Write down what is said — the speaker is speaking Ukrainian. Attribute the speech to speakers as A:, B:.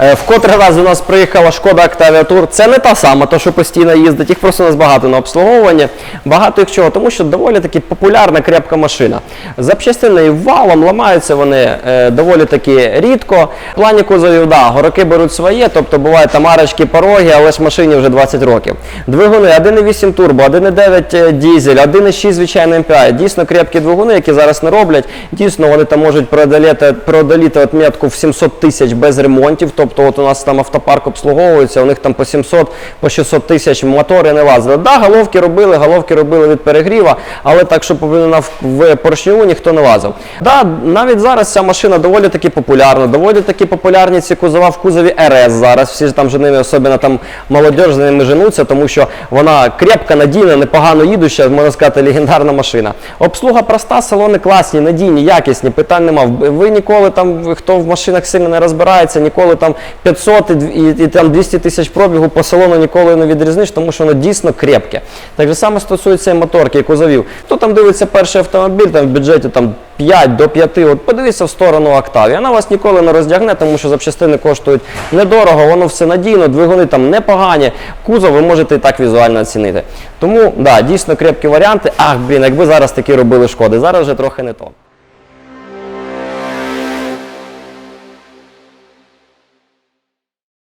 A: Е, В котрий раз у нас приїхала Шкода Octavia Tour. Це не та сама, то що постійно їздить, їх просто у нас багато на обслуговуванні. Багато їх чого, тому що доволі таки популярна крепка машина. Запчастини валом ламаються вони е, доволі таки рідко. В плані кузовів, да, гороки беруть своє, тобто бувають там арочки, пороги, але ж машині вже 20 років. Двигуни 1.8 турбо, 1.9 дізель, 1.6 звичайний MPI. Дійсно крепкі двигуни, які зараз не роблять. Дійсно, вони там можуть продоліти, продоліти отметку в 700 тисяч без ремонтів. Тобто, от у нас там автопарк обслуговується, у них там по 700, по 600 тисяч мотори не лазили. Да, головки робили, головки робили від перегріва, але так, щоб вона в, поршню ніхто не лазив. Да, навіть зараз ця машина доволі таки популярна, доволі таки популярні ці кузова в кузові РС зараз. Всі ж там же ними, особливо там молодь за ними женуться, тому що вона крепка, надійна, непогано їдуща, можна сказати, легендарна машина. Обслуга проста, салони класні, надійні, якісні, питань нема. Ви ніколи там, хто в машинах сильно не розбирається, ніколи там 500 і, і, і там 200 тисяч пробігу по салону ніколи не відрізниш, тому що воно дійсно крепке. Так же саме стосується і моторки, і кузовів. Хто там дивиться перший автомобіль, там в бюджеті там 5 до 5, от подивіться в сторону Октаві. Вона вас ніколи не роздягне, тому що запчастини коштують недорого, воно все надійно, двигуни там непогані, кузов ви можете і так візуально оцінити. Тому, да, дійсно крепкі варіанти. Ах, блін, якби зараз такі робили шкоди, зараз вже трохи не то.